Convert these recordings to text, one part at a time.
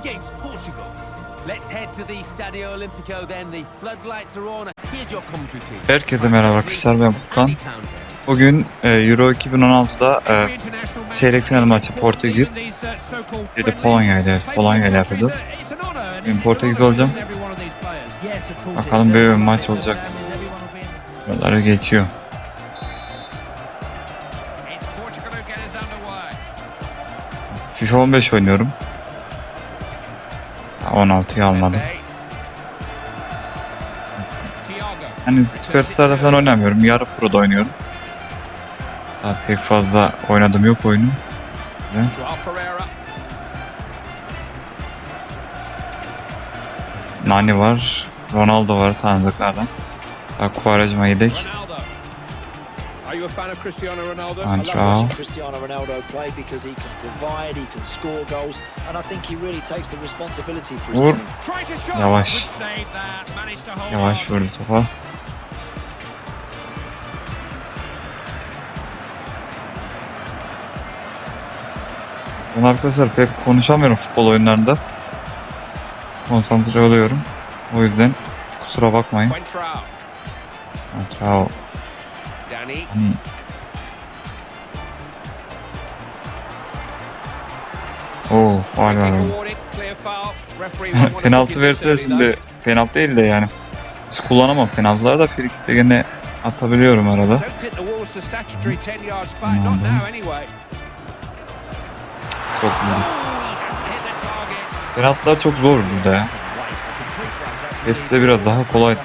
Against Portugal. Let's head to the Stadio Olimpico then. The floodlights are on. Here's your commentary team. Herkese merhaba arkadaşlar ben Furkan. Bugün e, Euro 2016'da e, çeyrek final maçı Portekiz. Bir de Polonya ile Polonya ile yapacağız. Ben Portekiz olacağım. Bakalım böyle bir maç olacak. Buraları geçiyor. FIFA 15 oynuyorum. Ha, 16'yı almadım. Hani Superstar'da falan oynamıyorum. Yarı Pro'da oynuyorum. Daha pek fazla oynadım yok oyunu. Nani var. Ronaldo var tanıdıklardan. Quaresma yedek. Are you a fan of Cristiano Ronaldo? And- I love watching Cristiano Ronaldo play because he can provide, he can score goals, and I think he really takes the responsibility for his Vur. team. Yavaş. Yavaş vurdu topa. Ben arkadaşlar pek konuşamıyorum futbol oyunlarında. Konsantre oluyorum. O yüzden kusura bakmayın. Quentrao. Hani Oo, var to penaltı verse early, şimdi penaltı değil de yani. Hiç kullanamam penaltıları da frikikte gene atabiliyorum arada. Don't hit the walls to statutory 10 yards back. Not now, anyway. Çok target. Penaltılar çok zor burada ya. Peste biraz daha kolay.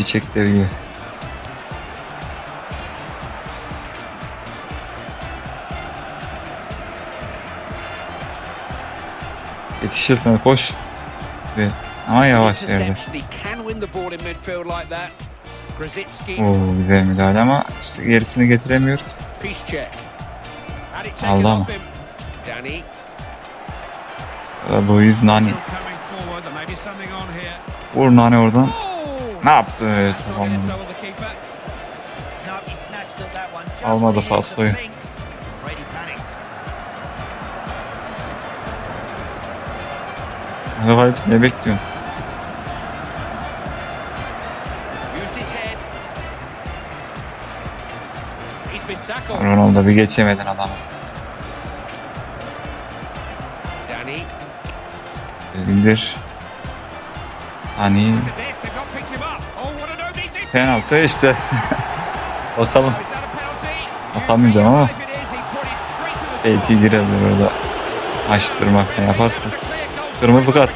İşi çekleri gibi. Yetişirsen koş. Ve ama yavaş yerde. Oo güzel müdahale ama işte gerisini getiremiyor. Aldı ama. Luis Nani. Vur Nani oradan. Ne yaptı? Evet, the keeper. Almadı falsoyu. Hadi ne bekliyorsun? Ronaldo bir geçemedin adamı. Danny. İndir. Hani penaltı işte. Bakalım. Atamayacağım ama belki girer orada. Açtırmakla yaparsın. For a clear goal Kırmızı kart.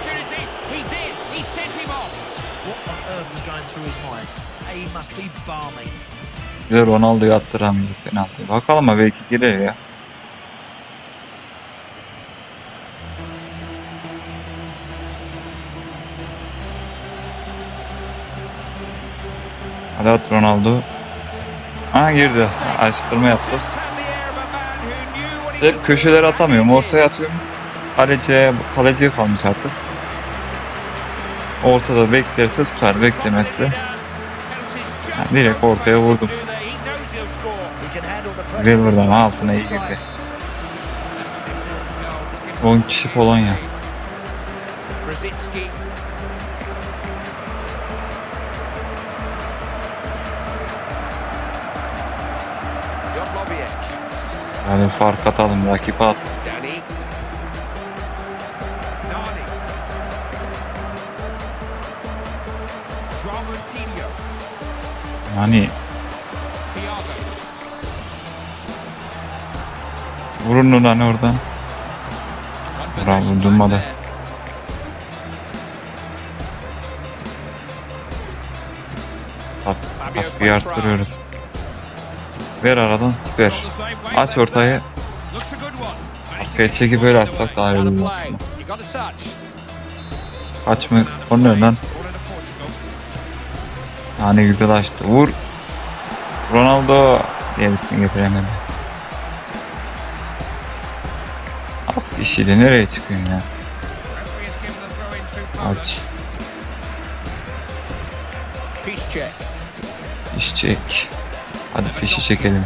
Güzel Ronaldo'yu attıramıyoruz penaltıyı. Bakalım ama belki girer ya. At Ronaldo. Ha girdi. Açtırma yaptı. Just had the air of a man who knew what he İşte hep köşelere atamıyorum. Ortaya atıyorum. Kaleciye, kaleciye kalmış artık. Ortada beklerse tutar. Beklemezse. Ha, direkt ortaya vurdum. Ama altına iyi girdi. 10 kişi Polonya. Yani fark atalım. Rakip at. Hani vurun onu hani oradan. Bravo, durmadı. baskıyı arttırıyoruz. Ver aradan wavelength Aç ortayı. Arkaya çekip böyle atsak daha iyi olur. He got a touch. Kaç mı? İnto Portugal. Yani güzel açtı. Vur. Ronaldo. Gerisini getiremedi. Fişiyle nereye çıkıyorsun ya? Aç. İş çek. Hadi fişi çekelim.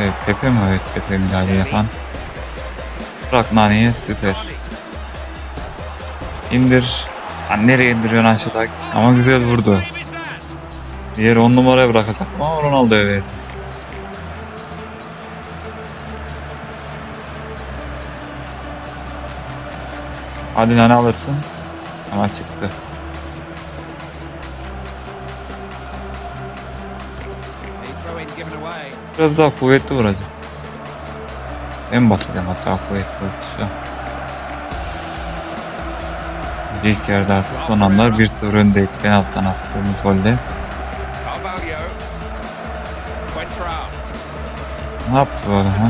Evet Pepe mi? Evet Pepe müdahale yapan. Bırak Nani'ye süper. İndir. Lan nereye indiriyorsun aşağıda? Ama güzel vurdu. Diğer 10 numaraya bırakacak. Ama Ronaldo'ya verdi. Hadi Nani alırsın. Ama çıktı. Biraz daha kuvvetli vuracağım. En basacağım hatta kuvvetli vuruşu. İlk yarıda artık son anlar 1-0 öndeyiz penaltıdan attığımız golde. Ne yaptı adam ha?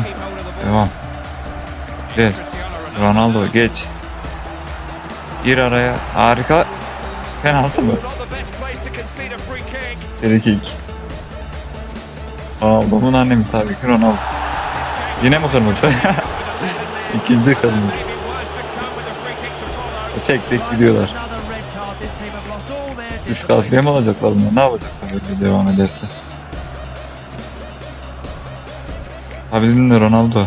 Devam. Cristiano Ronaldo. Geç. Gir araya. Harika. Penaltı mı? Free kick. Kick. Ronaldo'nun annemi tabii ki Ronaldo. Yine mi kırmızı? İkinci kırmızı. Follow. Tek tek gidiyorlar. Diskalifiye mi alacaklar bunlar? Ne yapacaklar böyle devam ederse? Abidin de Ronaldo.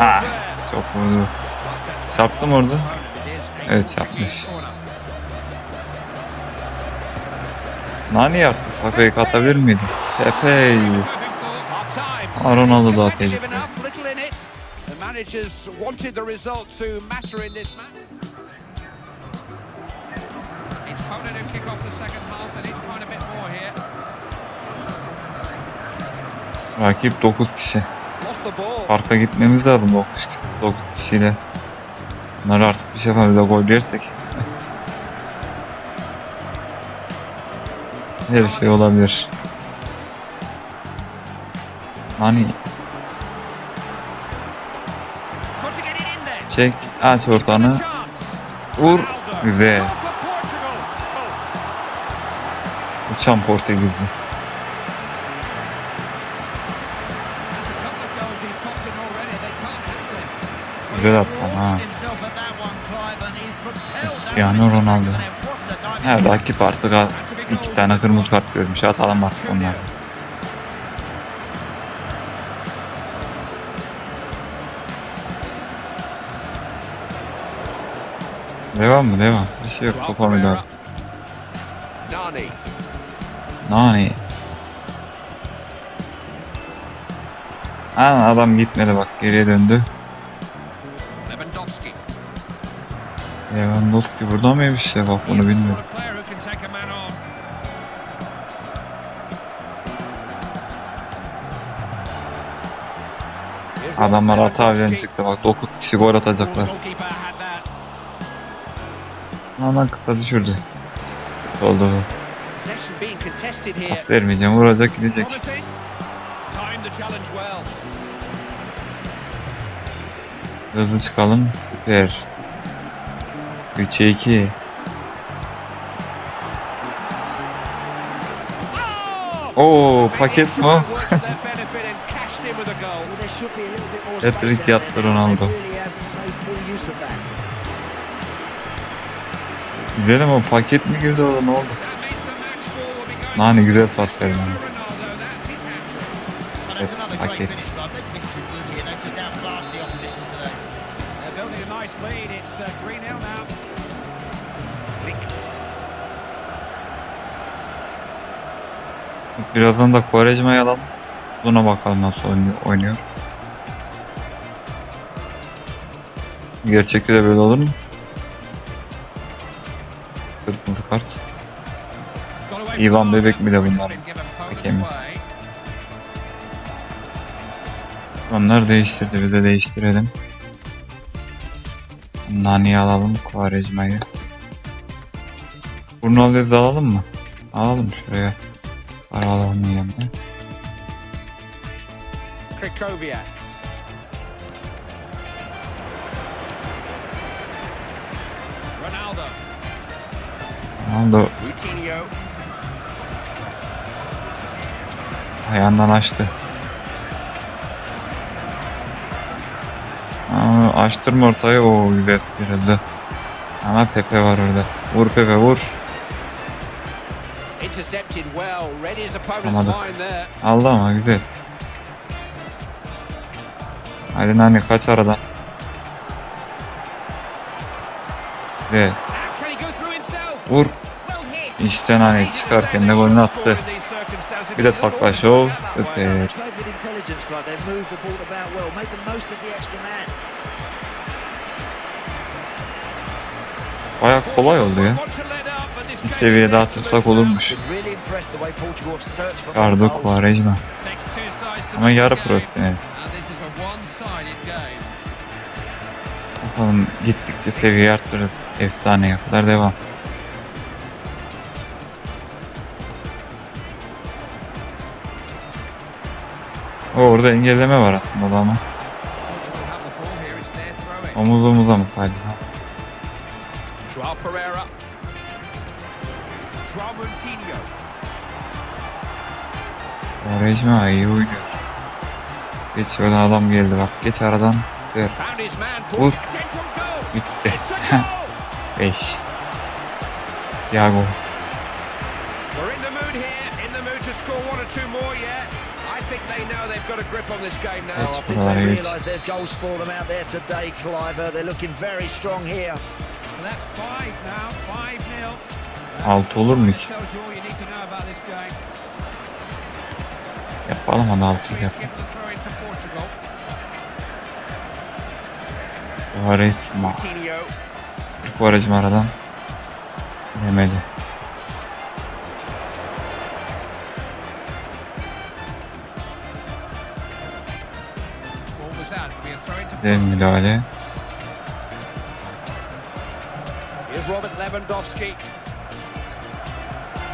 Ah, çok vurdu. Çarptı mı orada? Evet çarpmış. Nani yaptı? Fake atabilir miydi? Aa, Ronaldo da atacak. Rakip 9 kişi. Parka gitmemiz lazım 9, 9 kişiyle. Bunlar artık bir şey yapar. Bir de gol yersek. Her şey olabilir. There? çek aç ortanı. Vur. Güzel. Uçan Portekizli. Güzel attı ha. Cristiano Ronaldo. Her rakip artık iki tane kırmızı kart görmüş. Atalım artık onları. Devam mı? Devam. Bir şey yok. Topa müdahale. Nani. Nani. Ha, adam gitmedi bak geriye döndü. Lewandowski. Lewandowski burada mıymış ya bak bunu bilmiyorum. Adamlar hata Lewandowski. çıktı bak 9 kişi gol atacaklar. Aman kısa düşürdü. Oldu. Pas vermeyeceğim vuracak gidecek. Hızlı çıkalım. Süper. 3'e 2. Oh! Oo paket mi Hat-trick yaptı Ronaldo. Güzel ama paket mi girdi orada ne oldu? Nani güzel pas verdi. Evet, paket. They're building a nice lead. It's 3-0 now. Flick. Birazdan da Quaresma'yı alalım. Buna bakalım nasıl oynuyor. Gerçekte de böyle olur mu? Kırmızı kart. İvan. Bebek mi de bunlar? Been given Poland's Hakem. way. Onlar değiştirdi biz de değiştirelim. Nani'yi alalım Quaresma'yı. Burnalez'i alalım mı? Alalım şuraya. Para alalım yanına. Krikoviak. Onu da ayağından açtı. Aa, açtırma ortayı. o güzel sıyrıldı. Ama Pepe var orada. Vur Pepe vur. Tutamadı. Allah ama güzel. Hadi Nani kaç aradan. Güzel. Vur. Well hit. İşte Nani çıkarken de golünü attı. Bir de takla şov. Süper. Played with intelligence, Clive. They moved the ball about well, made the most of the extra man. Baya kolay oldu ya. Bir seviye daha atırsak olurmuş. Goals. Quaresma. Ama yarı profesyonel. Bakalım gittikçe seviye arttırırız. Efsaneye kadar devam. O orada engelleme var aslında da ama. Omuz omuza mı saydı? Joao Pereira. Joao Moutinho. Quaresma iyi oynuyor. Geç öyle adam geldi bak. Geç aradan. Man. Vur. Bitti. It's a goal. 5. Thiago. Got a grip on this game now. Yes. I think Buralara they realise there's goals for them out there today, Clive. Uh, They're looking very strong here. And that's five now, five nil. Altı olur mu ki? Yapalım hadi 6 He's yap. given the throw into Portugal. Quaresma. Quaresma aradan. Yemedi. Güzel müdahale. Here's Robert Lewandowski.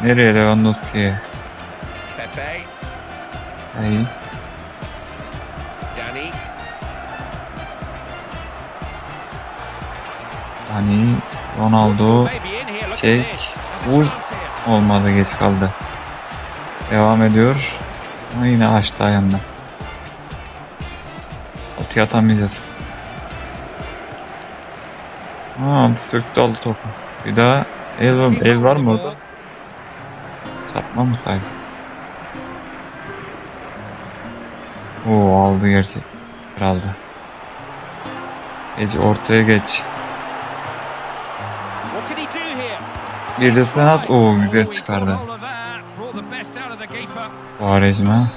Nereye Lewandowski? Pepe. İyi. Danny. Hani Ronaldo Çek. a Vur. olmadı geç kaldı. Devam ediyor. Ama yine açtı ayağından. Altıya atamayacağız. Aa söktü aldı topu. Bir daha el, var- el var mı orada? Çarpma mı saydı? Oo aldı gerçek. Aldı. Geç ortaya geç. Bir de sen at. Oo güzel çıkardı. Quaresma.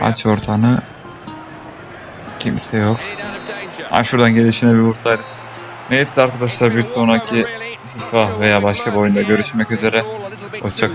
All sorts Kimse yok. Ha şuradan gelişine bir vursaydı. Neyse arkadaşlar bir sonraki FIFA veya başka bir oyunda görüşmek üzere. Hoşça